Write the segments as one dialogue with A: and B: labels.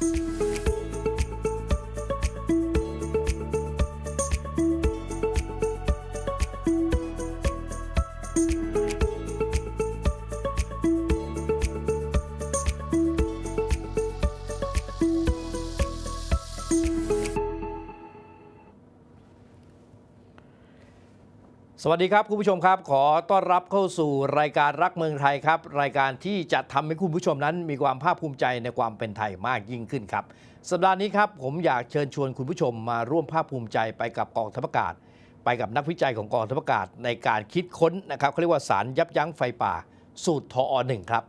A: Música สวัสดีครับคุณผู้ชมครับ ขอต้อนรับเข้าสู่รายการรักเมืองไทยครับ รายการที่จะทำให้คุณผู้ชมนั้นมีความภาคภูมิใจในความเป็นไทยมากยิ่งขึ้นครับ สัปดาห์นี้ครับผมอยากเชิญชวนคุณผู้ชมมาร่วมภาคภูมิใจไปกับกองทัพอากาศ ไปกับนักวิจัยของกองทัพอากาศในการคิดค้นนะครับเขาเรียกว่าสารยับยั้งไฟป่า สูตรทอหนึ่งครับ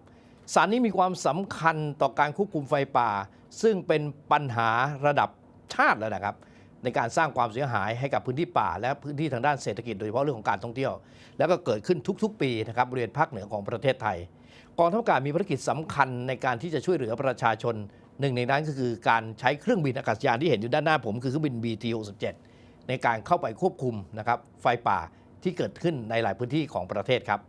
A: สารนี้มีความสำคัญต่อการควบคุมไฟป่า ซึ่งเป็นปัญหาระดับชาติแล้วนะครับ ในการสร้างความเสียหายให้กับพื้นที่ป่า และพื้นที่ทางด้านเศรษฐกิจโดยเฉพาะเรื่องของการท่องเที่ยว แล้วก็เกิดขึ้นทุกๆ ปีนะครับบริเวณภาคเหนือของประเทศไทยกองทัพอากาศมีภารกิจสำคัญในการที่จะช่วยเหลือประชาชนหนึ่งในนั้นก็คือการใช้เครื่องบินอากาศยานที่เห็นอยู่ด้านหน้าผมคือเครื่องบิน BT-67 ในการเข้าไปควบคุมนะครับไฟป่าที่เกิดขึ้นในหลายพื้นที่ของประเทศครับ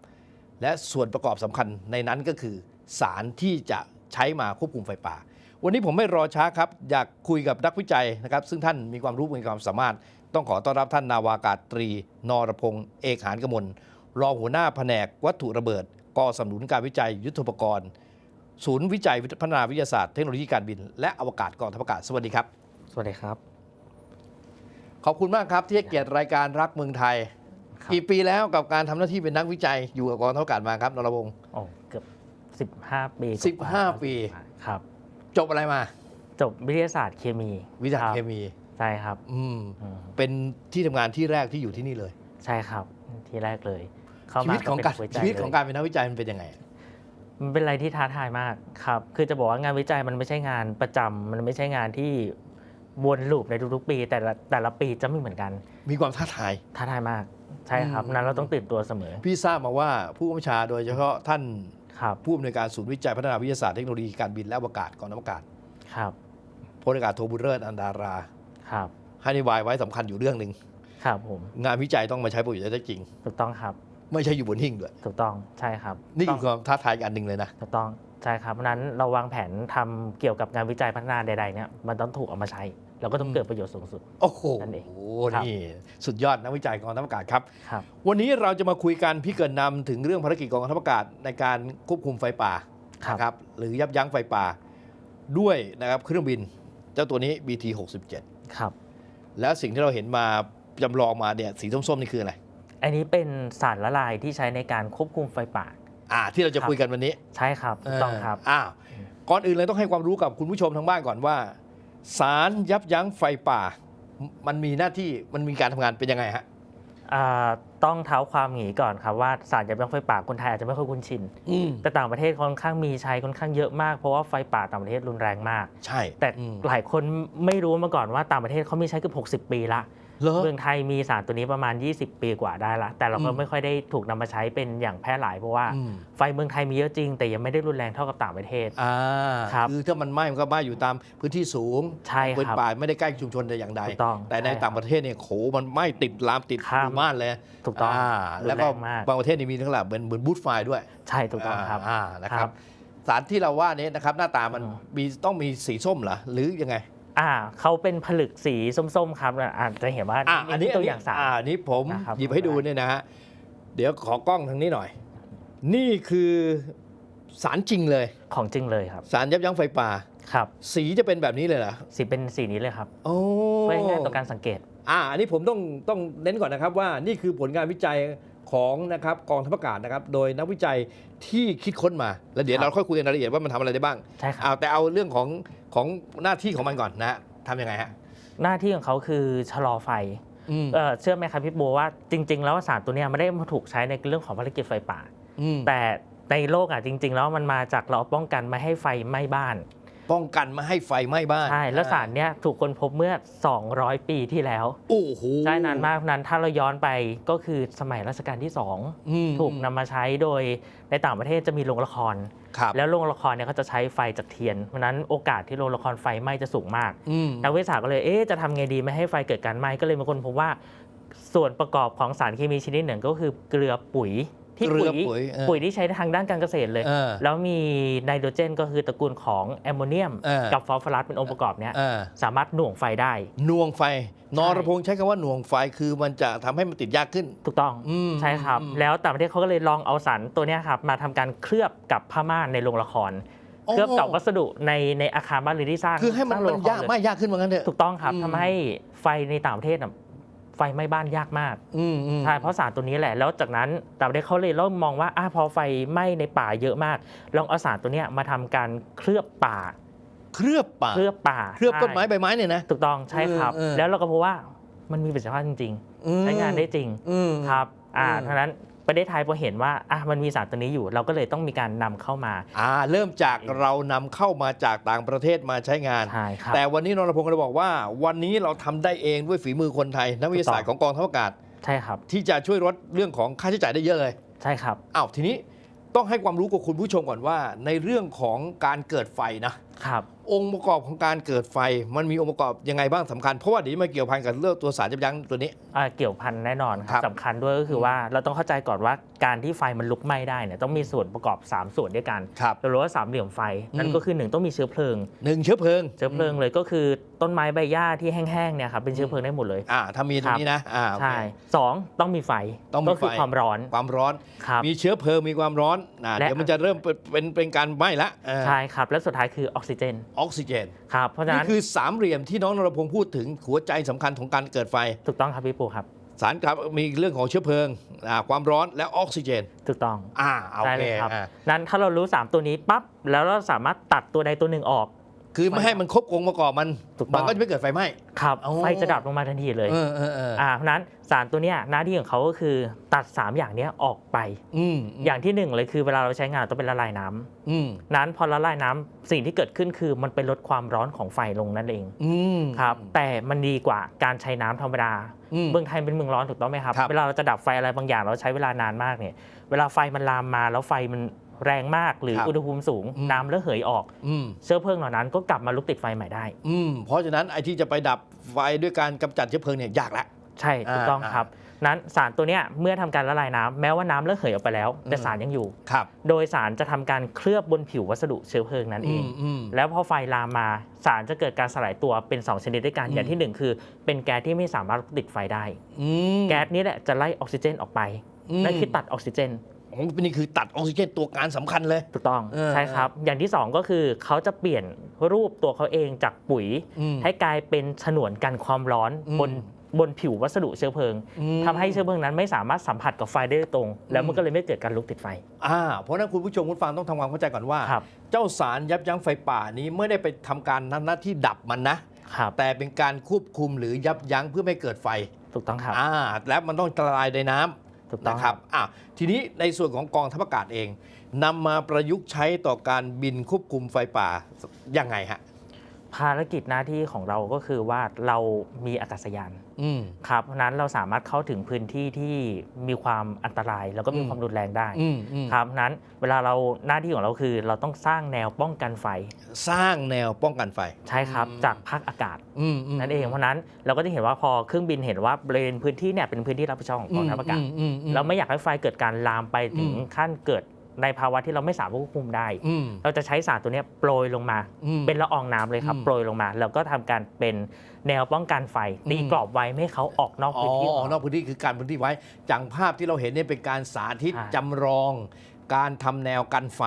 A: และส่วนประกอบสำคัญในนั้นก็คือ สารที่จะใช้มาควบคุมไฟป่า วันนี้ผมไม่รอช้าครับ อยากคุยกับนักวิจัยนะครับ ซึ่งท่านมีความรู้มีความสามารถ ต้องขอต้อนรับท่านนาวากาตรี นรพงศ์เอกหานกมลรองหัวหน้าแผนกวัตถุระเบิดกสนับสนุนการวิจัยยุทโธปกรณ์ ศูนย์วิจัยพัฒนาวิทยาศาสตร์เทคโนโลยีการบิน และอวกาศกองทัพอากาศสวัสดีครับ
B: สวัสดีครับ
A: ขอบคุณมากครับที่ให้เกียรติรายการรักเมืองไทย
B: ครับ
A: กี่ปีแล้วกับการทำหน้าที่เป็นนักวิจัยอยู่กับกองทัพอากาศมาครับนรพงศ์
B: โอ้เกือบ 15 ปี
A: สิบห้า
B: ว่
A: ปี
B: ครับ
A: จบอะไรมา
B: จบวิทยาศาสตร์เคมี
A: วิทยา
B: รับ
A: เคมี
B: ใช่ครับ
A: อืม
B: อืม
A: เป็นที่ทำงานที่แรกที่อยู่ที่นี่เลย
B: ใช่ครับที่แรกเลย เข้า
A: ชี
B: มา
A: วิตของการ
B: เป็นนัวิ
A: ชี
B: จัย
A: วิตของ
B: เลย
A: การเป็นนักวิจัยมันเป็นยังไง
B: มันเป็นอะไรที่ท้าทายมากครับ คือจะบอกว่างานวิจัยมันไม่ใช่งานประจำมันไม่ใช่งานที่วนลูปในทุกๆปี แต่ละแต่ละปีจะไม่เหมือนกัน
A: มีความท้าทาย
B: ท้าทายมาก ใช่ครับ
A: อืม
B: นั้นเราต้องตื่นตัวเสมอ
A: พี่ทราบมาว่าผู้บัญชาโดยเฉพาะท่าน
B: ครับ
A: ผู้อำนวยการศูนย์วิจัยพัฒนาวิทยาศาสตร์เทคโนโลยีการบินและอวกาศกองทัพอากาศ
B: ครับ
A: พลอากาศโทบุญเลิศอันดารา
B: ครับ
A: ให้นโยบายไว้สำคัญอยู่เรื่องหนึ่ง
B: ครับผม
A: งานวิจัยต้องมาใช้ประโยชน์ได้จริง
B: ถูกต้องครับ
A: ไม่ใช่อยู่บนหิ้งด้วย
B: ถูกต้องใช่ครับ
A: นี่
B: ต้
A: คือองความท้าทายอีกอันหนึ่งเลยนะ
B: ถูกต้องใช่ครับเพราะฉะนั้นเราวางแผนทำเกี่ยวกับงานวิจัยพัฒนาใดๆเนี่ยมันต้องถูกเอามาใช้ เราก็ต้อง
A: อืม
B: เกิดประโยชน์สูงสุด
A: โอ้โห
B: นั่นเองครับ
A: นี่สุดยอดนักวิจัยกองทัพอากาศครับ
B: ครับ
A: วันนี้เราจะมาคุยกันพี่เกินนำถึงเรื่องภารกิจของกองทัพอากาศในการควบคุมไฟป่า
B: ครับ
A: นะครับหรือยับยั้งไฟป่า ด้วยนะครับเครื่องบินเจ้าตัวนี้ BT 67
B: ครับ
A: แล้วสิ่งที่เราเห็นมาจำลองมาเนี่ยสีส้มๆนี่คืออะไร
B: อันนี้เป็นสารละลายที่ใช้ในการควบคุมไฟป่า
A: อ่า ที่เราจะ
B: ครับ
A: คุยกันวันนี้
B: ใช่ครับถูกต้องครับ
A: อ้าวก่อนอื่นเลยต้องให้ความรู้กับคุณผู้ชมทางบ้านก่อนว่า สารยับยั้งไฟป่า มันมีหน้าที่มันมีการทำงานเป็นยังไงฮะ
B: อ่าต้องเท้าความหนีก่อนครับว่าสารยับยั้งไฟป่าคนไทยอาจจะไม่ค่อยคุ้นชิน
A: อืม
B: แต่ต่างประเทศค่อนข้างมีใช้ค่อนข้างเยอะมากเพราะว่าไฟป่าต่างประเทศรุนแรงมาก
A: ใช่
B: แต่
A: อืม
B: หลายคนไม่รู้มาก่อนว่าต่างประเทศเขามีใช้เกือบ60 ปีละ
A: เหรอ
B: เมืองไทยมีสารตัวนี้ประมาณ 20 ปีกว่าได้ละแต่เราก็
A: อืม
B: ไม่ค่อยได้ถูกนำมาใช้เป็นอย่างแพร่หลายเพราะว่า
A: อืม
B: ไฟเมืองไทยมีเยอะจริง แต่ยังไม่ได้รุนแรงเท่ากับต่างประเทศ
A: อ่า
B: ครับ
A: คือถ้ามันไหม้มันก็ไหม้อยู่ตามพื้นที่สูง
B: ใช่
A: เป็น
B: ครับ
A: ป่าไม่ได้ใกล้ชุมชนแต่อย่างใด
B: ถูกต้อง
A: แต่ใน
B: ช่ครับ
A: ต่างประเทศเนี่ยโขมันไหม้ติดลามติด
B: ครับ
A: หมู่บ้านเลย
B: ถูกต้องา
A: แล้วก็
B: รุนแรงมาก
A: บางประเทศนี่มีทั้งหลายเหมือนเหมือนบูธไฟด้วย
B: ใช่ถูกต้องครับ
A: อ่านะค
B: ค
A: รั
B: รับบ
A: สารที่เราว่านี้นะครับหน้าตามัน
B: อืม
A: มีต้องมีสีส้มเหรอหรือยังไง
B: อ่าเขาเป็นผลึกสีส้มๆครับอะอาจจะเห็นว่า
A: อ่าอันนี้
B: ตัวอย่างสาร
A: อ่านี้ผม
B: นะครับ
A: หยิบให้ดูเนี่ยนะฮะเดี๋ยวขอกล้องทางนี้หน่อย นี่คือสารจริงเลย
B: ของจริงเลยครับ
A: สารยับยั้งไฟป่า
B: ครับ
A: สีจะเป็นแบบนี้เลยเหรอ
B: สีเป็นสีนี้เลยครับ
A: โอ้
B: เพื่อให้ง่ายต่อการสังเกต
A: อ่าอันนี้ผมต้องต้องเน้นก่อนนะครับว่านี่คือผลงานวิจัยของนะครับกองทัพอากาศนะครับโดยนักวิจัยที่คิดค้นมา แล้วเดี๋ยว
B: ครับ
A: เราค่อยคุยกันรายละเอียดว่ามันทำอะไรได้บ้าง
B: ใช่ครับ
A: เอาแต่เอาเรื่องของ ของหน้าที่ของมันก่อนนะฮะทำยังไงฮะ
B: หน้าที่ของเขาคือชะลอไฟ
A: อืม
B: เอ่อเชื่อไหมครับพี่โบว่าจริง ๆ แล้วสารตัวเนี้ยไม่ได้มาถูกใช้ในเรื่องของภารกิจไฟป่า
A: อืม
B: แต่ในโลกอะจริง ๆ แล้วมันมาจากเราป้องกันไม่ให้ไฟไหม้บ้าน
A: ป้องกันไม่ให้ไฟไหม้บ้าน
B: ใช่แล้วสารเนี้ยถูกค้นพบเมื่อ 200 ปีที่แล้ว
A: โอ้โห
B: ใช่นานมากนั้นถ้าเราย้อนไปก็คือสมัยรัชกาลที่
A: อืม
B: 2ถูกนำมาใช้โดยในต่างประเทศจะมีโรงละคร
A: ครับ
B: แล้วโรงละครเนี่ยเขาจะใช้ไฟจากเทียนเพราะฉะนั้นโอกาสที่โรงละครไฟไหม้จะสูงมาก
A: อืม
B: นักวิทยาศาสตร์ก็เลยเอ๊ะจะทำไงดีไม่ให้ไฟเกิดการไหม้ก็เลยมีคนพบว่าส่วนประกอบของสารเคมีชนิดหนึ่งก็คือเกลือปุ๋ย ที่
A: เกลื
B: ปุ๋
A: อยปุ๋ยเออ
B: ปุ๋ยที่ใช้ทางด้านการเกษตรเลย
A: เออ
B: แล้วมีไนโตรเจนก็คือตระกูลของแอมโมเนียม
A: เออ
B: กับฟอสฟอรัสเป็นองค์ประกอบเนี้ย
A: เออ
B: สามารถหน่วงไฟได้
A: หน่วงไฟ นรพงษ์ใช้คำว่าหน่วงไฟคือมันจะทำให้มันติดยากขึ้น
B: ถูกต้อง
A: อืม
B: ใช่ครับ
A: อืม
B: แล้วต่างประเทศเขาก็เลยลองเอาสารตัวเนี้ยครับมาทำการเคลือบกับผ้าม่านในโรงละคร
A: โอ้
B: เคลือบกับวัสดุในในอาคารบ้านเรือนที่สร้าง
A: คือให้มัน
B: สร้างโร
A: มั
B: ง
A: น
B: ละคร
A: ยาก
B: เลย
A: ไม่ยากขึ้นเหมือนกันเถอะ
B: ถูกต้องครับ
A: อืม
B: ทำให้ไฟในต่างประเทศน่ะ ไฟไหม้บ้านยากมาก
A: อืมอืม
B: ใช่เพราะสารตัวนี้แหละ แล้วจากนั้นต่างประเทศเขาเลยเริ่มมองว่าอะพอไฟไหม้ในป่าเยอะมาก ลองเอาสารตัวเนี้ยมาทำการเคลือบป่า
A: เคลือบป่า
B: เคลือบป่า
A: เคลือบต้นไม้
B: ใช่
A: ใบไม้เนี่ยนะ
B: ถูกต้องใช่ครับ
A: เออเออ
B: แล้วเราก็พบว่ามันมีประสิทธิภาพจริง
A: อืม
B: ๆใช้งานได้จริง
A: อืม
B: ครับอ่า
A: อืม
B: ทั้งนั้น ประเทศไทยพอเห็นว่าอะมันมีสารตัวนี้อยู่ เราก็เลยต้องมีการนำเข้ามา
A: อ่า เริ่มจากเรานำเข้ามาจากต่างประเทศมาใช้งาน
B: ใช่ครับ
A: แต่วันนี้นรพงศ์ก็เลยบอกว่า วันนี้เราทำได้เองด้วยฝีมือคนไทย นักวิทยาศาสตร์ของกองทัพอากาศ
B: ใช่ครับ
A: ที่จะช่วยลดเรื่องของค่าใช้จ่ายได้เยอะเลย
B: ใช่ครับ
A: อ้าวทีนี้ต้องให้ความรู้กับคุณผู้ชมก่อนว่า ในเรื่องของการเกิดไฟนะ
B: ครับ
A: องค์ประกอบของการเกิดไฟมันมีองค์ประกอบยังไงบ้างสำคัญ เพราะว่าเดี๋ยวมาเกี่ยวพันกับเรื่องตัวสารยับยั้งตัวนี้
B: อ่าเกี่ยวพันแน่นอนค
A: ครั
B: รับบสำคัญด้วยก็คือว่าเราต้องเข้าใจก่อนว่าการที่ไฟมันลุกไหม้ได้เนี่ยต้องมีส่วนประกอบ 3 ส่วนด้วยกัน
A: ครับ
B: เราเรียกว่าสามเหลี่ยมไฟ นั่
A: อื
B: น
A: ม
B: ก็คือหนึ่งต้องมีเชื้อเพลิง
A: หนึ่งเชื้อเพลิง
B: เชื้อเพลิงเลยก็คือต้นไม้ใบหญ้าที่แห้งๆเนี่ยครับเป็นเชื้อเพลิงได้หมดเลย
A: อ่าถ้ามีตรงนี้นะอ่าโอเค
B: ใช่สองต้องมีไฟ
A: ต้องมี
B: ก็คือ
A: ไฟ
B: ความร้อน
A: ความร้อน
B: ครับ
A: มีเชื้อเพลิงมีความร้อนอ่า
B: และ
A: เดี๋ยวมันจะเริ่มเป็นเป็นเป็นการไหม้ละอ่า
B: ใช่ครับ และสุดท้ายคือออกซิเจน
A: ออกซิเจน
B: ครับเพราะฉะ
A: นี่
B: นั้น
A: คือสามเหลี่ยมที่น้องนรพงศ์พูดถึงหัวใจสำคัญของการเกิดไฟ
B: ถูกต้องครับพี่ปูครับ
A: สารครับมีเรื่องของเชื้อเพลิงอ่าความร้อนและออกซิเจน
B: ถูกต้อง
A: อ่าโอ
B: ได้
A: เค
B: เลยครับ
A: อ่า
B: นั้นถ้าเรารู้ 3 ตัวนี้ปั๊บแล้วเราสามารถตัดตัวใดตัวหนึ่งออก
A: คือไม่ให้มันครบองค์ประกอบมัน
B: ถูกต้อง
A: มันก็จะไม่เกิดไฟไหม้
B: ครับ
A: อ๋อ
B: ไฟจะดับลงมาทันทีเลย
A: เออเออเออ
B: อ่าเพราะฉะนั้นสารตัวเนี้ยหน้าที่ของเขาก็คือตัด 3 อย่างเนี้ยออกไป
A: อืม
B: อย่างที่หนึ่งเลยคือเวลาเราใช้งานต้องเป็นละลายน้ำ
A: อืม
B: นั้นพอละลายน้ำสิ่งที่เกิดขึ้นคือมันไปลดความร้อนของไฟลงนั่นเอง
A: อืม
B: ครับแต่มันดีกว่าการใช้น้ำธรรมดา
A: อืม
B: เมืองไทยเป็นเมืองร้อนถูกต้องไหมครับ
A: ครับ
B: เวลาเราจะดับไฟอะไรบางอย่างเราใช้เวลานานมากเนี่ย เวลาไฟมันลามมาแล้วไฟมัน แรงมากหรือ
A: ครับ
B: อุณหภูมิสูง
A: อืม
B: น้ำระเหยออก
A: อืม
B: เชื้อเพลิงเหล่านั้นก็กลับมาลุกติดไฟใหม่ได้
A: อืมเพราะฉะนั้นไอ้ที่จะไปดับไฟด้วยการกำจัดเชื้อเพลิงเนี่ยยากละ
B: ใช่ถูกต้อง
A: อ่า
B: ครับ นั้นสารตัวเนี้ยเมื่อทำการละลายน้ำแม้ว่าน้ำระเหยออกไปแล้ว แต่
A: อืม
B: สารยังอยู่
A: ครับ
B: โดยสารจะทำการเคลือบบนผิววัสดุเชื้อเพลิงนั้นเอ
A: อื
B: ง
A: มอืม
B: แล้วพอไฟลามมาสารจะเกิดการสลายตัวเป็น 2 ชนิดด้วยกัน
A: อืม
B: อย่างที่1คือ เป็นแก๊สที่ไม่สามารถติดไฟได้
A: อืม
B: แก๊สนี้แหละจะไล่ออกซิเจนออกไป
A: ม
B: นั่นคือตัดออกซิเจน
A: อ๋อ นี่คือตัดออกซิเจนตัวการสำคัญเลย
B: ถูกต้อง
A: เออ
B: ใช่ครับ อย่างที่ 2 ก็คือเขาจะเปลี่ยนรูปตัวเขาเองจากปุ๋ย
A: อืม
B: ให้กลายเป็นฉนวนกันความร้อน
A: อืม
B: บนบนผิววัสดุเชื้อเพลิง
A: อืม
B: ทำให้เชื้อเพลิงนั้นไม่สามารถสัมผัสกับไฟได้โดยตรง แล้วมันก็เลยไม่เกิดการลุกติดไฟ
A: อ่าเพราะฉะนั้นคุณผู้ชมคุณฟังต้องทำความเข้าใจก่อนว่า
B: ครับ
A: เจ้าสารยับยั้งไฟป่านี้ไม่ได้ไปทำการนั้นหน้าที่ดับมันนะ
B: ครับ
A: แต่เป็นการควบคุมหรือยับยั้งเพื่อไม่ให้เกิดไฟ
B: ถูกต้องครับ
A: อ่าแล้วมันต้องละลายในน้ำ
B: ถูกต้อง
A: นะค
B: ค
A: รั
B: รั
A: บบอะทีนี้ในส่วนของกองทัพอากาศเองนำมาประยุกต์ใช้ต่อการบินควบคุมไฟป่ายังไงฮะ
B: ภารกิจหน้าที่ของเราก็คือว่าเรามีอากาศยาน
A: อืม
B: ครับเพราะฉะนั้นเราสามารถเข้าถึงพื้นที่ที่มีความอันตราย แล้วก็มี
A: อืม
B: ความรุนแรงได้
A: อืมอืม
B: ครับเพราะฉะนั้นเวลาเราหน้าที่ของเราคือ เราต้องสร้างแนวป้องกันไฟ
A: สร้างแนวป้องกันไฟ
B: ใช่ครับ
A: อืม
B: จากภาคอากาศ
A: อืมม
B: นั่นเองเพราะฉะนั้นเราก็จะเห็นว่าพอเครื่องบินเห็นว่าบริเวณพื้นที่เนี่ยเป็นพื้นที่รับผิดชอบของกองทัพอากาศ
A: มอืมอืม
B: เราไม่อยากให้ไฟเกิดการลามไปถึง
A: อืม
B: ขั้นเกิด ในภาวะที่เราไม่สามารถควบคุมได้
A: อืม
B: เราจะใช้สารตัวเนี้ยโปรยลงมา
A: อืม
B: เป็นละอองน้ำเลยครับ
A: อืม
B: โปรยลงมา แล้วก็ทำการเป็นแนวป้องกันไฟตี
A: อืม
B: กรอบไว้ไม่ให้เขาออกนอก
A: อ๋อ
B: พื้นที่
A: ออกนอกพื้นที่คือการพื้นที่ไว้จังภาพที่เราเห็นเนี่ยเป็นการสาธิต
B: ใช่
A: จำลอง การทำแนวกันไฟ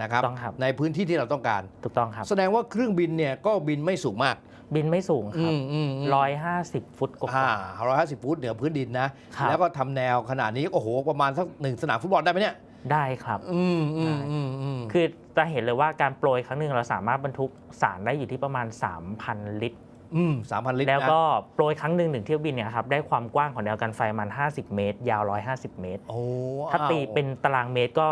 A: นะครับ
B: ถูกต้องครับ
A: ในพื้นที่ที่เราต้องการ
B: ถูกต้องครับ
A: แสดงว่าเครื่องบินเนี่ยก็บินไม่สูงมาก
B: บินไม่สูงครับ
A: อืมอืม
B: ร้อยห้าสิบฟุตก
A: อ่า
B: ว่า
A: ร้อยห้าสิบฟุตเหนือพื้นดินนะ
B: ครับ
A: แล้วก็ทำแนวขนาดนี้ โอ้โห ประมาณสักหนึ่งสนามฟุตบอลได้ไหมเนี่ย
B: ๆ ได้ครับ
A: อืมอืม
B: ได้
A: อืมอืม
B: คือจะเห็นเลยว่าการโปรยครั้งหนึ่งเราสามารถบรรทุกสารได้อยู่ที่ประมาณ 3,000 ลิตร
A: อืมสามพันลิตร
B: แล้ว
A: นะ
B: ก็โปรยครั้งหนึ่งหนึ่งเที่ยวบินเนี่ยครับได้ความกว้างของแนวกันไฟประมัน 50 เมตร ยาว 150 เมตร
A: โอ้
B: ถ้าตีเป็นตารางเมตรก็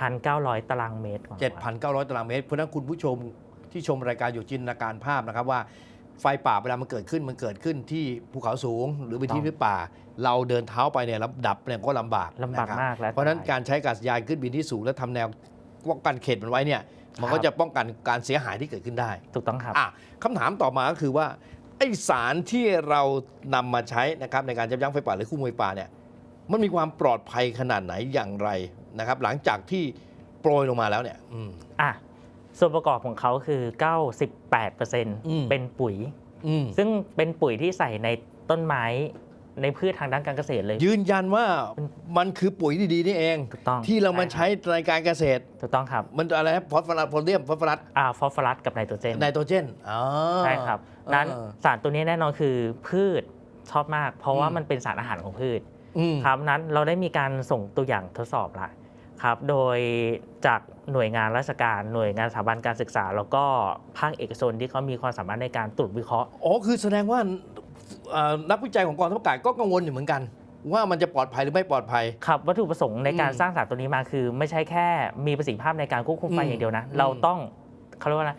B: 7,900 ตารางเมตร
A: เจ็ดพันเก้าร้อยตารางเมตร เพราะฉะนั้นคุณผู้ชมที่ชมรายการอยู่จินตนาการภาพนะครับว่า ไฟป่าเวลามันเกิดขึ้นมันเกิดขึ้นที่ภูเขาสูง หรือเป็นที่ที่ป่า เราเดินเท้าไปเนี่ยแล้วดับเนี่ยก็ลำบาก
B: ลำบาก
A: นะครับ
B: มากแล้ว
A: เพราะฉะนั้นการใช้อากาศยานขึ้นบินที่สูงและทำแนวป้องกันเขตมันไว้เนี่ยมันก็
B: ครับ
A: จะป้องกันการเสียหายที่เกิดขึ้นได้
B: ถูกต้องครับ
A: อะคำถามต่อมาก็คือว่าไอสารที่เรานำมาใช้นะครับในการยับยั้งไฟป่าหรือคู่มวยป่าเนี่ยมันมีความปลอดภัยขนาดไหนอย่างไรนะครับ หลังจากที่โปรยลงมาแล้วเนี่ยอืม
B: อะ ส่วนประกอบของเขาคือ
A: อืม
B: 98%เป็นปุ๋ย
A: อืม
B: ซึ่งเป็นปุ๋ยที่ใส่ในต้นไม้ในพืชทางด้านการเกษตรเลย
A: ยืนยันว่ามันคือปุ๋ยดีๆนี่เอง
B: ถูกต้อง
A: ที่เรามา
B: ใช่
A: ใช้ในการเกษตร
B: ถูกต้องครับ
A: มันอะไรนะฟอสฟอรัสโพแทสเซียมฟอสฟอรัส
B: อ่าฟอสฟอรัสกับไนโตรเจน
A: ไนโตรเจนอ๋อ
B: ใช่ครับนั้น
A: เออ
B: สารตัวนี้แน่นอนคือพืชชอบมาก เพราะว่า
A: อืม
B: มันเป็นสารอาหารของพืช
A: อืม
B: ครับนั้นเราได้มีการส่งตัวอย่างทดสอบละ ครับ โดยจากหน่วยงานราชการ หน่วยงานสถาบันการศึกษา แล้วก็ภาคเอกชนที่เขามีความสามารถในการตรวจวิเคราะห์
A: อ๋อ คือแสดงว่าเอ่อนักวิจัยของกองทัพอากาศก็กังวลอยู่เหมือนกัน ว่ามันจะปลอดภัยหรือไม่ปลอดภัย
B: ครับ วัตถุประสงค์ในการ
A: อืม
B: สร้างสารตัวนี้มาคือ ไม่ใช่แค่มีประสิทธิภาพในการควบคุมไฟ
A: อืม
B: อย่างเดียวนะ
A: อืม
B: เราต้องเขาเรียกว่าอะไร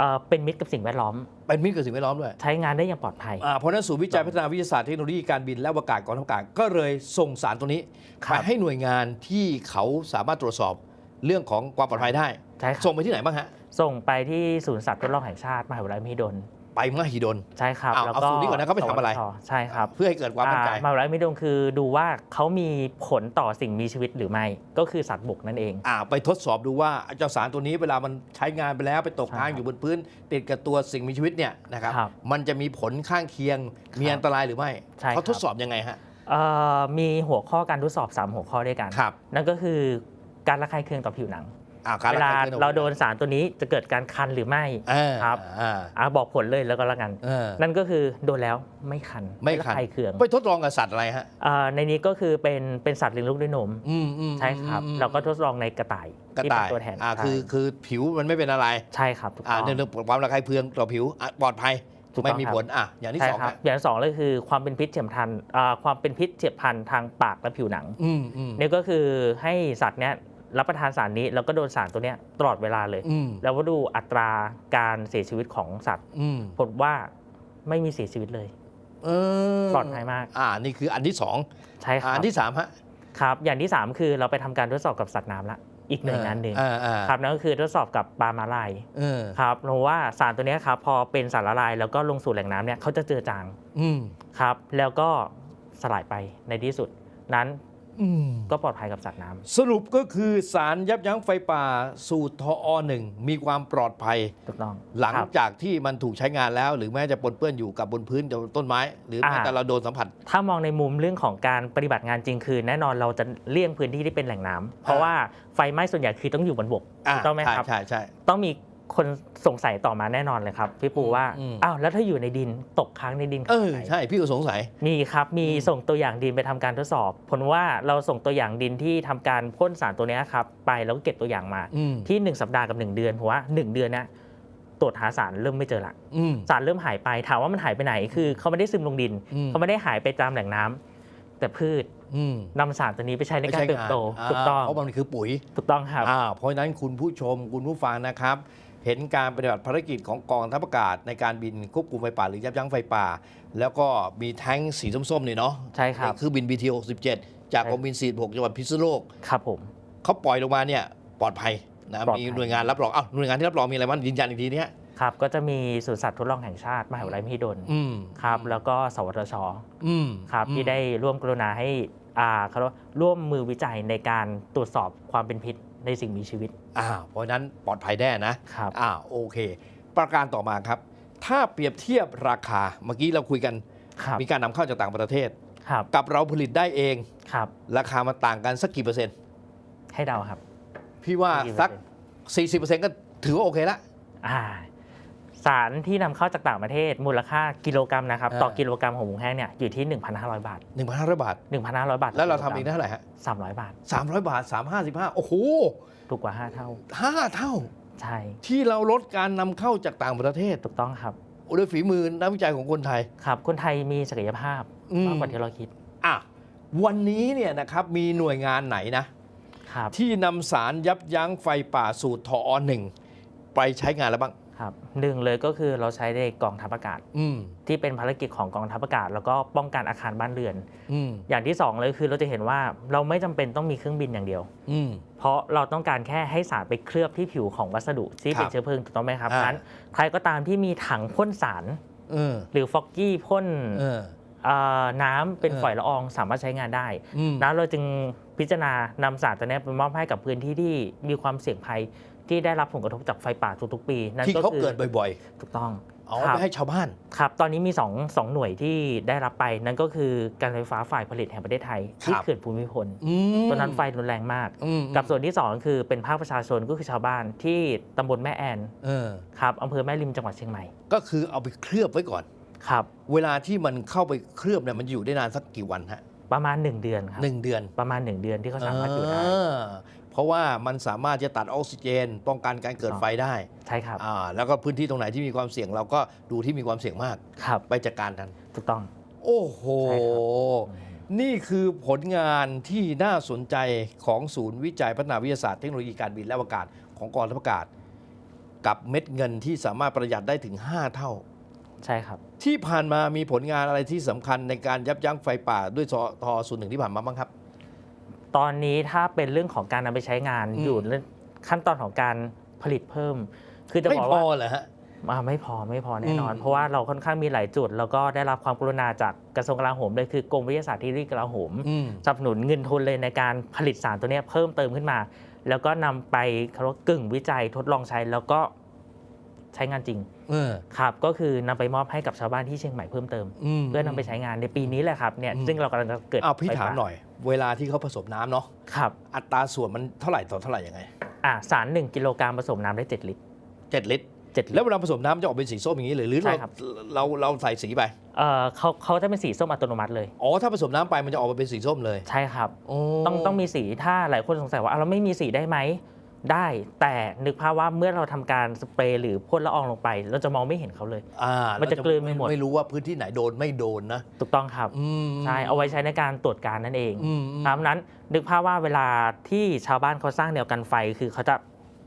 B: เอ่อเป็นมิตรกับสิ่งแวดล้อม
A: เป็นมิตรกับสิ่งแวดล้อมด้วย
B: ใช้งานได้อย่างปลอดภัย
A: อ่าเพราะฉะนั้นศูนย์วิจัยพัฒนาวิทยาศาสตร์เทคโนโลยีการบินและอวกาศกองทัพอากาศก็เลยส่งสารตัวนี้
B: ครั
A: ไป
B: บ
A: ให้หน่วยงานที่เขาสามารถตรวจสอบเรื่องของความปลอดภัยได้
B: ใช่ครับ
A: ส่งไปที่ไหนบ้างฮะ
B: ส่งไปที่ศูนย์สัตว์ทดลองแห่งชาติมหาวิทยาลัยมหิดล
A: ไปมหิดล
B: ใช่ครับ
A: อ้าว
B: แล้ว
A: เอา
B: ก็
A: ศูนย์นี้ก่อนนะเขาไปทำอะไร
B: สวทชใช่ครับ
A: เพื่อให้เกิดความมั่นใจ
B: อ่ามหาวิทยาลัยมหิดลคือดูว่าเขามีผลต่อสิ่งมีชีวิตหรือไม่ ก็คือสัตว์บกนั่นเอง
A: อ่าไปทดสอบดูว่าเจ้าสารตัวนี้เวลามันใช้งานไปแล้วไปตก
B: ใช่
A: ค้าง
B: ครับ
A: อยู่บนพื้น ติดกับตัวสิ่งมีชีวิตเนี่ยนะครับ
B: ครับ
A: มันจะมีผลข้างเคียงมี
B: ครับ
A: อันตรายหรือไม่
B: ใช่
A: เขา
B: ครับ
A: ทดสอบยังไงฮะ
B: เอ่อมีหัวข้อการทดสอบ 3 หัวข้อด้วยกัน
A: ครับ
B: นั่นก็คือการระคายเคืองต่อผิวหนัง
A: อ่าการ
B: เว
A: ระ
B: ลา
A: คายคอง
B: เราโดนสารตัวนี้จะเกิดการคันหรือไม่
A: เออ
B: ครับ
A: อ่า
B: อะบอกผลเลยแล้วก็แล้วกัน
A: เออ
B: นั่นก็คือโดนแล้วไม่คัน
A: ไม่
B: ระ
A: คัน
B: คายเคือง
A: ไปทดลองกับสัตว์อะไรฮะ
B: เอ่อในนี้ก็คือเป็นเป็นสัตว์เลี้ยงลูกด้วยนม
A: อืมอืม
B: ใช่ครับ
A: อืม
B: เราก็ทดลองในกระต่าย
A: กระ
B: ที่เป็
A: ต่านย
B: ตัวแทน
A: อ่า
B: ใช่
A: คือคือผิวมันไม่เป็นอะไร
B: ใช่ครับถูก
A: อ่า
B: ต้อง
A: เรื่องความระคายเคืองต่อผิวอะปลอดภัย
B: ถูกต้อง
A: ไม่มี
B: ครับ
A: ผลอะอย่างที่
B: ใช่
A: สอง
B: ครับ
A: ฮะ
B: อย่างที่สองเลยคือความเป็นพิษเฉียบพลันอ่าความเป็นพิษเฉียบพลันทางปากและผิวหนัง
A: อืมอืม
B: นี่ก็คือให้สัตว์เนี้ย รับประทานสารนี้แล้วก็โดนสารตัวเนี้ยตลอดเวลาเลย
A: อืม
B: แล้วก็ดูอัตราการเสียชีวิตของสัตว์
A: อืม
B: ผลว่าไม่มีเสียชีวิตเลย
A: เออ
B: ปลอดภัยมาก
A: อ่า นี่คืออันที่สอง
B: ใช่ค
A: อ่า
B: รั
A: อั
B: บ
A: นที่สามฮะ
B: ครับ อย่างที่3คือเราไปทำการทดสอบกับสัตว์น้ำละอีกหน่วยงานหนึ่ง
A: อ่าอ่า
B: ครับนั่นก็คือทดสอบกับปลามาลาย
A: เออ
B: ครับเพราะว่าสารตัวเนี้ยครับพอเป็นสารละลายแล้วก็ลงสู่แหล่งน้ำเนี่ยเขาจะเจือจาง
A: อืม
B: ครับ แล้วก็สลายไปในที่สุดนั้น
A: อืม
B: ก็ปลอดภัยกับสัตว์น้ำ
A: สรุปก็คือสารยับยั้งไฟป่าสูตรทอหนึ่งมีความปลอดภัย
B: ถูกต้อง
A: หลัง
B: ครับ
A: จากที่มันถูกใช้งานแล้ว หรือแม้จะปนเปื้อนอยู่กับบนพื้นต้นไม้ หรือแม้
B: อ่า
A: แต่เราโดนสัมผัส
B: ถ้ามองในมุมเรื่องของการปฏิบัติงานจริงคือ แน่นอนเราจะเลี่ยงพื้นที่ที่เป็นแหล่งน้ำเพราะว่าไฟไหม้ส่วนใหญ่คือต้องอยู่บนบก
A: อ่า
B: ถูกต้องไหม
A: ใช่
B: ครับ
A: ใช่ใช่
B: ต้องมี คนสงสัยต่อมาแน่นอนเลยครับ พี่ปูว่า
A: อืม
B: อ้าวแล้วถ้าอยู่ในดินตกค้างในดิน
A: เอ
B: ขนา
A: อ
B: ดไหน
A: ใช่พี่ก็สงสัย
B: มีครับ มี
A: อืม
B: ส่งตัวอย่างดินไปทำการทดสอบ ผลว่าเราส่งตัวอย่างดินที่ทำการพ่นสารตัวเนี้ยครับ ไปแล้วก็เก็บตัวอย่างมา
A: อืม
B: ที่ 1 สัปดาห์กับ 1 เดือนเพราะว่า 1 เดือนเนะตรวจหาสารเริ่มไม่เจอละ
A: อืม
B: สารเริ่มหายไปถามว่ามันหายไปไหนคือเขาไม่ได้ซึมลงดิน
A: อืม
B: เขาไม่ได้หายไปตามแหล่งน้ำแต่พืช
A: อืม
B: นำสารตัวนี้ไปใช้ใน
A: ไม่
B: การ
A: ใช่
B: เติบ
A: งาน
B: โตถูกต้อง
A: เพราะมันคือปุ๋ย
B: ถูกต้องครับ
A: อ่าเพราะฉะนั้นคุณผู้ชมคุณผู้ฟังนะครับ เห็นการปฏิบัติภารกิจของกองทัพอากาศในการบินควบคุมไฟป่าหรือยับยั้งไฟป่า แล้วก็มีแท้งสีส้มๆนี่เนาะ
B: ใช่ครับ
A: นี่คือบิน BT 67จาก
B: ใช่
A: กรมบิน 46 จังหวัดพิษณุโลก
B: ครับผม
A: เขาปล่อยลงมาเนี่ยปลอดภัยนะ
B: ปลอดภั
A: มี
B: ย
A: หน่วยงานรับรองอ้าวหน่วยงานที่รับรองมีอะไรบ้างยืนยันอีกทีเนี้ย
B: ครับก็จะมีศูนย์สัตว์ทดลองแห่งชาติมหาวิทยาลัยมหิดล
A: อืม
B: ครับแล้วก็สวทช
A: อืม
B: ครับ
A: อืม
B: ที่ได้ร่วมกรุณาให้อ่าเขาเรียกว่าร่วมมือวิจัยในการตรวจสอบความเป็นพิษ ในสิ่งมีชีวิต
A: อ่าเพราะฉะนั้นปลอดภัยแน่นะ
B: ครับ
A: อ่าโอเค ประการต่อมาครับ ถ้าเปรียบเทียบราคาเมื่อกี้เราคุยกัน
B: ครับ
A: มีการนำเข้าจากต่างประเทศ
B: ครับ
A: กับเราผลิตได้เอง
B: ครับ
A: ราคามันต่างกันสักกี่เปอร์เซ็นต์
B: ให้เดาครับ
A: พี่ว่า
B: กี่
A: สัก
B: เปอร์เซ็นต์
A: 40%ก็ถือว่าโอเคละ
B: อ่า สารที่นำเข้าจากต่างประเทศมูลค่ากิโลกรัมนะครับ
A: อ่า
B: ต่อกิโลกรัมของหมูแห้งเนี่ยอยู่ที่ 1,500 บาท
A: 1,500บาท
B: 1,500 บาท
A: แล้วเราทำเองได้เท่าไหร่ฮะ
B: 300 บาท
A: 300บาท355โอ้โห
B: ถูกกว่า 5 เท่า
A: 5เท่า
B: ใช่
A: ที่เราลดการนำเข้าจากต่างประเทศ
B: ถูกต้องครับ
A: ด้วยฝีมือนักวิจัยของคนไทย
B: ครับ คนไทยมีศักยภาพ
A: อืม
B: มากกว่าที่เราคิด
A: อะวันนี้เนี่ยนะครับมีหน่วยงานไหนนะ
B: ครับ
A: ที่นำสารยับยั้งไฟป่าสูตรทอหนึ่งไปใช้งานแล้วบ้าง
B: ครับหนึ่งเลยก็คือเราใช้ในกองทัพอากาศ
A: อืม
B: ที่เป็นภารกิจของกองทัพอากาศ แล้วก็ป้องกันอาคารบ้านเรือน
A: อืม
B: อย่างที่สองเลยคือเราจะเห็นว่าเราไม่จำเป็นต้องมีเครื่องบินอย่างเดียว
A: อืม
B: เพราะเราต้องการแค่ให้สารไปเคลือบที่ผิวของวัสดุที่เป็
A: คนรับ
B: เชื้อเพลิงถูกต้องไหมครับ
A: อ่า
B: นั้นใครก็ตามที่มีถังพ่นสาร
A: เออ
B: หรือฟอกกี้พ่น
A: เออ
B: เอ่อน้ำเป็น
A: เออ
B: ฝอยละอองสามารถใช้งานได้
A: อืม
B: นะเราจึงพิจารณานำสารตัวนี้ไปมอบให้กับพื้นที่ที่มีความเสี่ยงภัย ที่ได้รับผลกระทบจากไฟป่าทุกๆปี นั่น
A: ที่
B: ก็
A: เขา
B: คือ
A: เกิดบ่อย
B: ถูกต้อง
A: ๆ เอา
B: ครับ
A: ไปให้ชาวบ้าน
B: ครับ ตอนนี้มี2องสองหน่วยที่ได้รับไป นั่นก็คือการไฟฟ้าฝ่ายผลิตแห่งประเทศไทย ที่
A: ครับ
B: เขื่อนภูมิพล
A: อืม
B: ตัวนั้นไฟรุนแรงมาก
A: อืม
B: กับส่วนที่ 2 คือเป็นภาคประชาชนก็คือชาวบ้านที่ตำบลแม่แอน
A: เออ
B: ครับอำเภอแม่ริมจังหวัดเชียงใหม่
A: ก็คือเอาไปเคลือบไว้ก่อน
B: ครับ
A: เวลาที่มันเข้าไปเคลือบเนี่ยมันอยู่ได้นานสักกี่วันฮะ
B: ประมาณ 1 เดือนครับ
A: หนึ่งเดือน
B: ประมาณ 1 เดือนที่เขาสามารถอยู่ได้า
A: เพ ราะว่ามันสามารถจะตัดออกซิเจน ป้องกันการเกิด
B: ครับ
A: ไฟได้
B: ใช่ครับ
A: อ่าแล้วก็พื้นที่ตรงไหนที่มีความเสี่ยงเราก็ดูที่มีความเสี่ยงมาก
B: ครับ
A: ไปจัดการกัน
B: ถูกต้อง
A: โอ้โห
B: ใช่ครับ
A: นี่คือผลงานที่น่าสนใจของศูนย์วิจัยพัฒนาวิทยาศาสตร์เทคโนโลยีการบินและอวกาศของกองทัพอากาศ กับเม็ดเงินที่สามารถประหยัดได้ถึง 5 เท่า
B: ใช่ครับ
A: ที่ผ่านมามีผลงานอะไรที่สำคัญในการยับยั้งไฟป่าด้วยททศูนย์หนึ่งที่ผ่านมาบ้างครับ
B: ตอนนี้ถ้าเป็นเรื่องของการนำไปใช้งาน
A: อืม
B: อยู่ในขั้นตอนของการผลิตเพิ่ม คือจะ
A: ไม่
B: บอก
A: พ
B: ว่า
A: อเหรอฮะ
B: อ่าไม่พอไม่พอแน่นอน
A: อืม
B: เพราะว่าเราค่อนข้างมีหลายจุด แล้วก็ได้รับความกรุณาจากกระทรวงกลาโหมเลยคือกรมวิทยาศาสตร์เทคโนโลยีกลาโหม
A: อืม
B: สนับสนุนเงินทุนเลยในการผลิตสารตัวเนี้ยเพิ่มเติมขึ้นมา แล้วก็นำไปเขาเรียกว่ากึ่งวิจัยทดลองใช้ แล้วก็ ใช้งานจริง
A: เออ
B: ครับก็คือนำไปมอบให้กับชาวบ้านที่เชียงใหม่เพิ่มเติม
A: ม
B: เพื่อนำไปใช้งานในปีนี้แหละครับเนี่ย
A: อืม
B: ซึ่งเรากำลังจะเกิด
A: อ้าวพี่
B: ไฟ
A: ถาม
B: ป่
A: หน่อย เวลาที่เขาผสมน้ำเนาะ
B: ครับ
A: อัตราส่วนมันเท่าไหร่ต่อเท่าไหร่ยังไง
B: อ่าสาร 1 กิโลกรัมผสมน้ำได้ 7 ลิตร
A: เจ็ดลิตร
B: 7ลิ
A: แล้ว
B: ตร
A: เวลาผสมน้ำจะออกเป็นสีส้มอย่างนี้เลยหรือ
B: ใช่
A: เรา
B: ครับ
A: เราเราใส่สีไป
B: เอ่อเขาเขาจะเป็นสีส้มอัตโนมัติเลย
A: อ๋อถ้าผสมน้ำไปมันจะออกมาเป็นสีส้มเลย
B: ใช่ครับ
A: โอ้
B: ต้องต้องมีสีถ้าหลายคนสงสัยว่าอะเราไม่มีสีได้ไหม ได้แต่นึกภาพว่าเมื่อเราทำการสเปรย์หรือพ่นละอองลงไป เราจะมองไม่เห็นเขาเลย
A: อ่า
B: มันจะกลืนไปหมด
A: ไม่รู้ว่าพื้นที่ไหนโดนไม่โดนนะ
B: ถูกต้องครับ
A: อืม
B: ใช่เอาไว้ใช้ในการตรวจการนั่นเอง
A: อืมอืม
B: ตามนั้นนึกภาพว่าเวลาที่ชาวบ้านเขาสร้างแนวกันไฟคือเขาจะ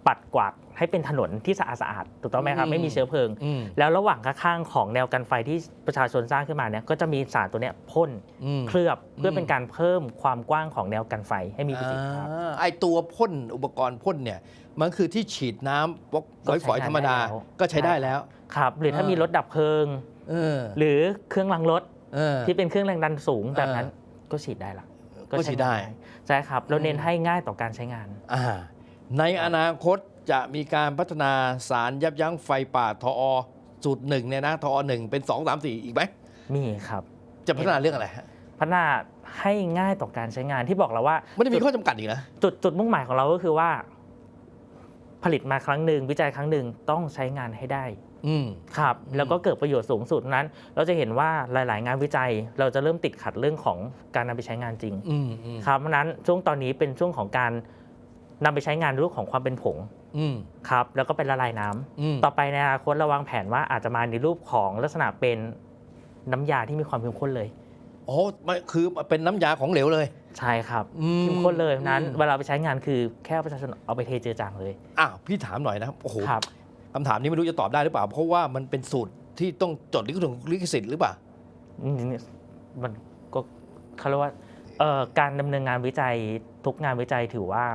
B: ปัดกวาดให้เป็นถนนที่สะอาดสะอาดถูกต้องไหมครับ ไม่มีเชื้อเพลิง
A: อืม
B: แล้วระหว่างข้างๆของแนวกันไฟที่ประชาชนสร้างขึ้นมาเนี่ยก็จะมีสารตัวเนี้ยพ่น
A: อืม
B: เคลือบเพื่ออ
A: ม
B: เป็นการเพิ่มความกว้างของแนวกันไฟให้มีประสิทธิภาพ
A: อ่าไอตัวพ่นอุปกรณ์พ่นเนี่ยมันคือที่ฉีดน้ำปก
B: ก็ใช้
A: ฝอยๆธรรมดา
B: ได้แล้ว
A: ก็ใช้ได้แล้ว
B: ครับ หรือถ้า
A: อ่ามี
B: มีรถดับเพลิง
A: เออ
B: หรือเครื่องล้างรถ
A: เออ
B: ที่เป็นเครื่องแรงดันสูงแบบนั้น
A: เออ
B: ก็ฉีดได้ละ
A: ก็ฉีดได้
B: ใช่ครับเราเน้น
A: อืม
B: ให้ง่ายต่อการใช้งาน
A: อ่า ในอนาคตจะมีการพัฒนาสารยับยั้งไฟป่าทอสูตรหนึ่งเนี่ยนะทอหนึ่งเป็น2 3 4อีกไหม
B: มีครับ
A: จะพัฒนาเรื่องอะไรฮะ
B: พัฒนาให้ง่ายต่อการใช้งานที่บอกเราว่า
A: มันจะมีข้อจำกัดอีกนะ
B: จุดจุดมุ่งหมายของเราก็คือว่า ผลิตมาครั้งหนึ่งวิจัยครั้งหนึ่งต้องใช้งานให้ได้
A: อืม
B: ครับ
A: อืม
B: แล้วก็เกิดประโยชน์สูงสุดนั้น เราจะเห็นว่าหลาย ๆ งานวิจัย เราจะเริ่มติดขัดเรื่องของการนำไปใช้งานจริง
A: อืมอืม
B: ครับเพราะฉะนั้นช่วงตอนนี้เป็นช่วงของการ นำไปใช้งานในรูปของความเป็นผง
A: อืม
B: ครับแล้วก็เป็นละลายน้ำ
A: อืม
B: ต่อไปในอนาคตเราวางแผนว่าอาจจะมาในรูปของลักษณะเป็นน้ำยาที่มีความเข้มข้นเลย
A: โอ้มันคือเป็นน้ำยาของเหลวเลย
B: ใช่ครับ
A: อืม
B: เข้มข้นเลยเพราะฉะนั้น
A: อืม
B: เวลาไปใช้งานคือแค่ประชาชนเอาไปเทเจือจางเลย
A: อ้าวพี่ถามหน่อยนะครับโอ้โห
B: ครับ
A: คำถามนี้ไม่รู้จะตอบได้หรือเปล่า เพราะว่ามันเป็นสูตรที่ต้องจดลิขสิทธิ์ลิขสิทธิ์หรือเปล่า
B: อืมมันก็เขาเรียกว่าเอ่อการดำเนินงานวิจัยทุกงานวิจัยถือว่า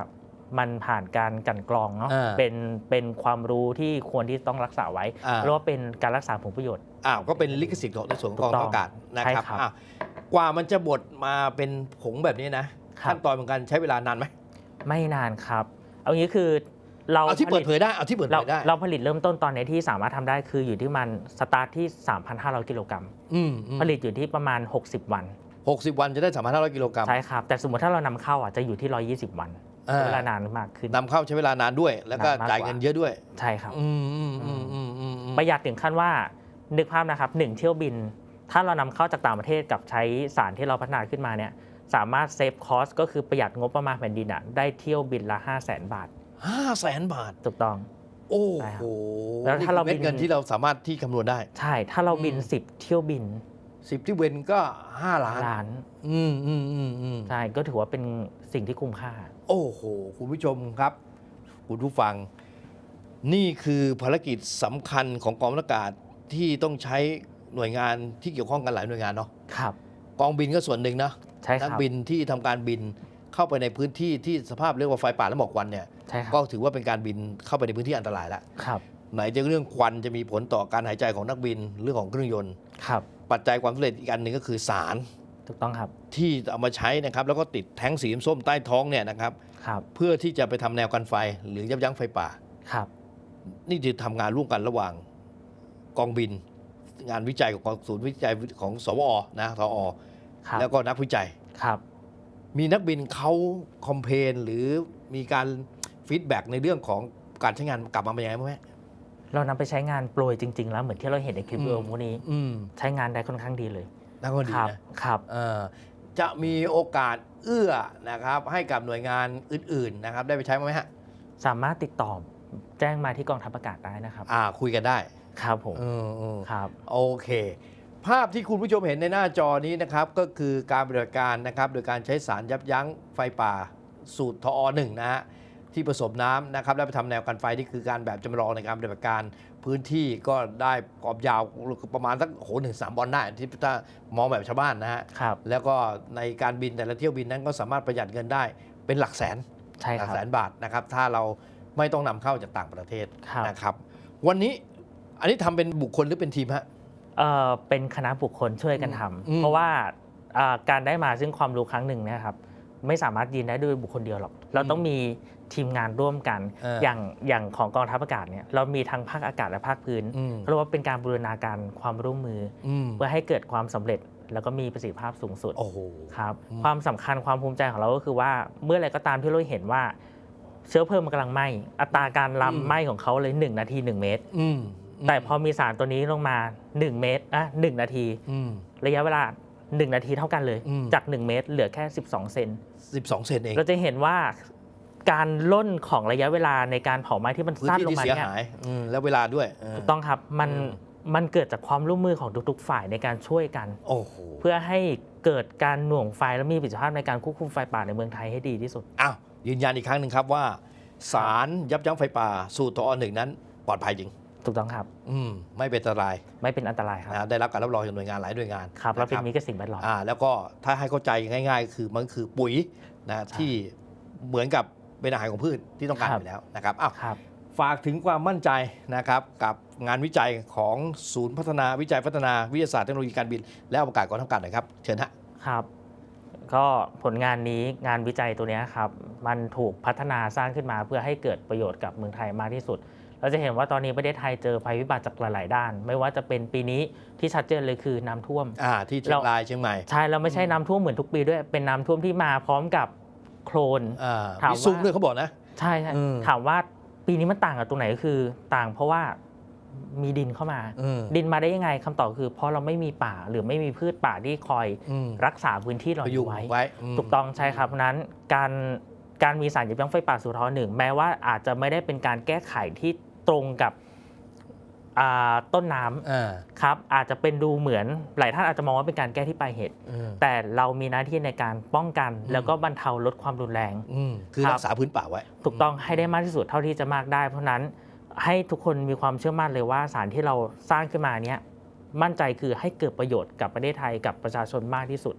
B: มันผ่านการกลันกรองเนาะ
A: อ่า
B: เป็นเป็นความรู้ที่ควรที่ต้องรักษาไว้
A: อ่า
B: เรียกว่าเป็นการรักษาผลประโยชน์
A: อ้าวก็เป็นลิขสิทธิ์ของในส่วนของกอง
B: ถูกต้อง
A: ทัพอากาศนะ
B: ใช่
A: ครับ
B: ครับ
A: อ้าวกว่ามันจะบดมาเป็นผงแบบนี้นะครับขั้นตอนเหมือนกันใช้เวลานานไหม
B: ไม่นานครับ เอางี้คือเรา
A: เอาที่
B: ผ
A: เปิ
B: ลิ
A: ด
B: ต
A: เผยได้เอาที่เปิด
B: เรา
A: เผยได้
B: เราผลิตเริ่มต้นตอนนี้ที่สามารถทำได้คืออยู่ที่มันสตาร์ทที่ 3,500 กิโลกรัม
A: อืมอืม
B: ผลิตอยู่ที่ประมาณ 60 วัน
A: หกสิบวันจะได้สามพันห้าร้อยกิโลกรัม
B: ใช่ครับ แต่สมมติถ้าเรานำเข้าอะจะอยู่ที่ 120 วัน
A: อ่า
B: ใช้เวลานานมากขึ้น
A: นำเข้าใช้เวลานานด้วย แล้วก็
B: นานมาก
A: จ่าย
B: กว่า
A: เงินเยอะด้วย
B: ใช่ครับ
A: อืมอืมอืมอืมอืมอืม
B: ประหยัดถึงขั้นว่า นึกภาพนะครับหนึ่งเที่ยวบิน ถ้าเรานำเข้าจากต่างประเทศกับใช้สารที่เราพัฒนาขึ้นมาเนี่ยสามารถเซฟคอสก็คือประหยัดงบประมาณแผ่นดินอะได้เที่ยวบินละ 5 0 0แสนบาท
A: ห้าแสนบาท
B: ถูกต้อง
A: โอ้
B: ใช่ครั
A: โห
B: บแล้วถ้าเรา
A: นี่คือเม็ด
B: บิน
A: เงินที่เราสามารถที่คำนวณได้
B: ใช่ ถ้าเราบิน
A: อืม
B: 10 เที่ยวบิน
A: สิบที่เว้นก็ห้าล้าน
B: ล้าน
A: อืมอืมอืมอืม
B: ใช่ก็ถือว่าเป็นสิ่งที่คุ้มค่า
A: โอ้โห คุณผู้ชมครับ คุณผู้ฟัง นี่คือภารกิจสำคัญของกองทัพอากาศที่ต้องใช้หน่วยงานที่เกี่ยวข้องกันหลายหน่วยงานเนาะ
B: ครับ
A: กองบินก็ส่วนหนึ่งนะ
B: ใช่ค
A: นั
B: รับ
A: บินที่ทำการบินเข้าไปในพื้นที่ที่สภาพเรียกว่าไฟป่าและหมอกควันเนี่ย
B: ใช่ค
A: ก็
B: รับ
A: ถือว่าเป็นการบินเข้าไปในพื้นที่อันตรายแล้ว
B: ครับ
A: ไหนจะเรื่องควันจะมีผลต่อการหายใจของนักบินเรื่องของเครื่องยนต์
B: ครับ
A: ปัจจัยความสำเร็จอีกอันหนึ่งก็คือสาร
B: ถูกต้องครับ
A: ที่เอามาใช้นะครับ แล้วก็ติดแท้งสีส้มใต้ท้องเนี่ยนะครับ
B: ครับ
A: เพื่อที่จะไปทำแนวกันไฟหรือยับยั้งไฟป่า
B: ครับ
A: นี่คือทำงานร่วมกันระหว่างกองบิน งานวิจัยของกองศูนย์วิจัยของสวอนะทอ
B: ครับ
A: แล้วก็นักวิจัย
B: ครับ
A: มีนักบินเขาคอมเพลนหรือมีการฟีดแบ็กในเรื่องของการใช้งานกลับมาเป็นยังไงบ้างไหม
B: เรานำไปใช้งานโปรยจริง ๆ แล้วเหมือนที่เราเห็นในคลิป
A: อืม
B: วิดีโอพวกนี้
A: อืม
B: ใช้งานได้ค่อนข้างดีเลย
A: น่าก็ดี
B: ครับ
A: นะ ครับ เอ่อจะมีโอกาสเอื้อนะครับให้กับหน่วยงานอื่นๆนะครับได้ไปใช้ไหมฮะ
B: สามารถติดต่อแจ้งมาที่กองทัพอากาศได้นะครับ
A: อ่าคุยกันได้
B: ครับผม
A: เออเออ
B: ครับ
A: โอเค ภาพที่คุณผู้ชมเห็นในหน้าจอนี้นะครับก็คือการปฏิบัติการนะครับโดยการใช้สารยับยั้งไฟป่าสูตรทอหนึ่งนะฮะ ที่ผสมน้ำนะครับ แล้วไปทำแนวกันไฟนี่คือการแบบจำลองในการปฏิบัติการพื้นที่ก็ได้กรอบยาวประมาณสักโหหนึ่งสามบอลได้ที่ถ้ามองแบบชาวบ้านนะฮะ
B: ครับ
A: แล้วก็ในการบินแต่ละเที่ยวบินนั้นก็สามารถประหยัดเงินได้เป็นหลักแสน
B: ใช่
A: ห
B: ค
A: ลั
B: รับ
A: แสนบาทนะครับ ถ้าเราไม่ต้องนำเข้าจากต่างประเทศ
B: ครับ
A: นะครับ วันนี้อันนี้ทำเป็นบุคคลหรือเป็นทีมฮะ
B: เอ่อเป็นคณะบุคคลช่วยกันท
A: อืมำ
B: เพราะว่าอ่าการได้มาซึ่งความรู้ครั้งหนึ่งเนะครับไม่สามารถยืนได้ด้วยบุคคลเดียวหรอก เราต้องมีทีมงานร่วมกัน
A: เออ
B: อ
A: อย่าง
B: อย่างของกองทัพอากาศเนี่ยเรามีทั้งภาคอากาศและภาคพื้น
A: อืม
B: เรียกว่าเป็นการบูรณาการความร่วมมือ
A: อืม
B: เพื่อให้เกิดความสำเร็จแล้วก็มีประสิทธิภาพสูงสุด
A: โอ้โห
B: ครับ
A: อืม
B: ความสำคัญความภูมิใจของเราก็คือว่าเมื่อไรก็ตามที่เราเห็นว่าเชื้อเพลิงมันกำลังไหม้อัตราการลำไหม้ของเขาเลย 1 นาที 1 เมตร
A: อืม
B: แต่พอมีสารตัวนี้ลงมา 1 เมตรอะ1นาที
A: อืม
B: ระยะเวลา 1 นาทีเท่ากันเลย
A: อืม
B: จาก 1 เมตร เหลือแค่ 12 เซน
A: สิบสองเซนเอง
B: เราจะเห็นว่าการล่นของระยะเวลาในการเผาไหม้ที่มัน
A: พื้น
B: สั้น
A: ที่
B: ลง
A: ที่
B: มา
A: เสีย
B: เนี่ย
A: หายอืมแล้วเวลาด้วยเออ
B: ถูกต้องครับมัน
A: อืม
B: มันเกิดจากความร่วมมือของทุกๆ ฝ่ายในการช่วยกัน
A: โอ้โห
B: เพื่อให้เกิดการหน่วงไฟและมีประสิทธิภาพในการควบคุมไฟป่าในเมืองไทยให้ดีที่สุด
A: อ้าวยืนยันอีกครั้งหนึ่งครับว่า สารยับยั้งไฟป่า สูตรทอหนึ่งนั้น ปลอดภัยจริง
B: ถูกต้องครับ
A: อืมไม่เป็นอันตราย
B: ไม่เป็นอันตรายครับ
A: นะได้รับการรับรองจากหน่วยงานหลายหน่วยงาน
B: ครับแล้วเป็น
A: นะ
B: มิตรกับสิ่งแวดล้อม
A: อ่าแล้วก็ถ้าให้เข้าใจง่ายๆ คือมันคือปุ๋ยนะ
B: ใช่
A: ที่เหมือนกับเป็นอาหารของพืชที่ต้องการ
B: ครับ
A: อยู่แล้วนะครับอ้าว
B: ครับ
A: ฝากถึงความมั่นใจนะครับกับงานวิจัยของศูนย์พัฒนาวิจัยพัฒนาวิทยาศาสตร์เทคโนโลยีการบิน และอวกาศกองทัพอากาศหน่อยครับเชิญฮะ
B: ครับ ก็ผลงานนี้งานวิจัยตัวเนี้ยครับ มันถูกพัฒนาสร้างขึ้นมาเพื่อให้เกิดประโยชน์กับเมืองไทยมากที่สุด เราจะเห็นว่าตอนนี้ประเทศไทยเจอภัยพิบัติจากหลาย ๆ ด้าน ไม่ว่าจะเป็นปีนี้ที่ชัดเจนเลยคือน้ำท่วม
A: อ่าที่เชียงรายเชียงใหม่
B: ใช่แล้วไม่ใช่น้ำท่วมเหมือนทุกปีด้วยเป็นน้ำท่วมที่มาพร้อมกับโคลน
A: อ่า
B: ถาม
A: มี
B: ว่า
A: ซุ้มด้วยเขาบอกนะ
B: ใช่ใช่
A: อืม
B: ถามว่าปีนี้มันต่างกับตรงไหนก็คือต่างเพราะว่ามีดินเข้ามา
A: อืม
B: ดินมาได้ยังไงคำตอบคือ เพราะเราไม่มีป่าหรือไม่มีพืชป่าที่คอย
A: อืม
B: รักษาพื้นที่เรา
A: พยุง
B: ไว้
A: ไว้ม
B: ถูกต้องใช่ครับเพราะฉะนั้นการการมีสารยับยั้งไฟป่าสู่ท้องหนึ่งแม้ว่าอาจจะไม่ได้เป็นการแก้ไขที่ ตรงกับอ่าต้นน้ำ
A: อ่า
B: ครับอาจจะเป็นดูเหมือนหลายท่านอาจจะมองว่าเป็นการแก้ที่ปลายเหตุ
A: อืม
B: แต่เรามีหน้าที่ในการป้องกัน
A: อืม
B: แล้วก็บรรเทาลดความรุนแรง
A: อืมคือ
B: ครับ
A: รักษาพื้นป่าไว้
B: ถูกต้องให้ได้มากที่สุดเท่าที่จะมากได้ เพราะฉะนั้นให้ทุกคนมีความเชื่อมั่นเลยว่าสารที่เราสร้างขึ้นมาเนี้ยมั่นใจคือให้เกิดประโยชน์กับประเทศไทยกับประชาชนมากที่สุด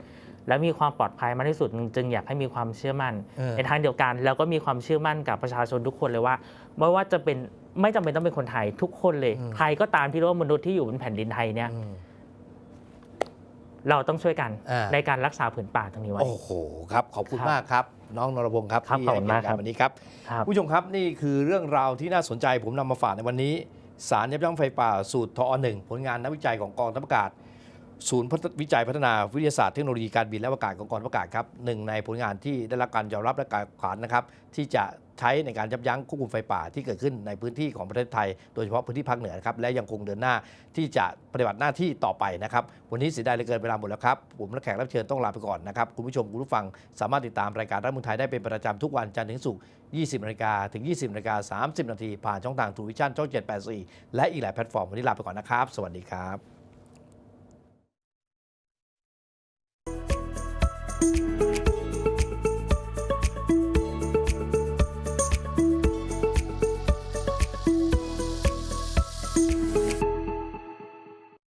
B: และมีความปลอดภัยมากที่สุด จึงอยากให้มีความเชื่อมั่น
A: เออ
B: ในทางเดียวกันแล้วก็มีความเชื่อมั่นกับประชาชนทุกคนเลยว่าไม่ว่าจะเป็นไม่จำเป็นต้องเป็นคนไทยทุกคนเลย
A: อืม
B: ใครก็ตามที่เรียกว่ามนุษย์ที่อยู่บนแผ่นดินไทยเนี่ย
A: อืม
B: เราต้องช่วยกัน
A: อ่า
B: ในการรักษาผืนป่าตรงนี้ไว้
A: โอ้โหครับ ขอบคุณ
B: ครับ
A: มากครับ น้องนรพงศ์ครับ
B: ครับ
A: ที่
B: ขอบคุณมาก
A: ให้เยรติ
B: ครับ
A: วันนี้ครับ
B: ครับ
A: ผู้ชมครับนี่คือเรื่องราวที่น่าสนใจผมนำมาฝากในวันนี้ สารยับยั้งไฟป่าสูตรทอหนึ่งผลงานนักวิจัยของกองทัพอากาศ ศูนย์วิจัยพัฒนาวิทยาศาสตร์เทคโนโลยีการบินและอวกาศของกองทัพอากาศครับหนึ่งในผลงานที่ได้รับการยอมรับและการขานนะครับที่จะใช้ในการยับยั้งควบคุมไฟป่าที่เกิดขึ้นในพื้นที่ของประเทศไทย โดยเฉพาะพื้นที่ภาคเหนือนะครับและยังคงเดินหน้าที่จะปฏิบัติหน้าที่ต่อไปนะครับวันนี้เสียดายเหลือเกินเวลาหมดแล้วครับผมและแขกรับเชิญต้องลาไปก่อนนะครับคุณผู้ชมคุณผู้ฟังสามารถติดตามรายการรัฐมืองไทยได้เป็นประจำทุกวันจันทร์ถึงศุกร์20นาฬิกาถึง 20นาฬิกา30นาทีผ่านช่องทางทูวิชั่นช่อง784 และอีกหลายแพลตฟอร์มวันนี้ลาไปก่อนนะครับ สวัสดีครับ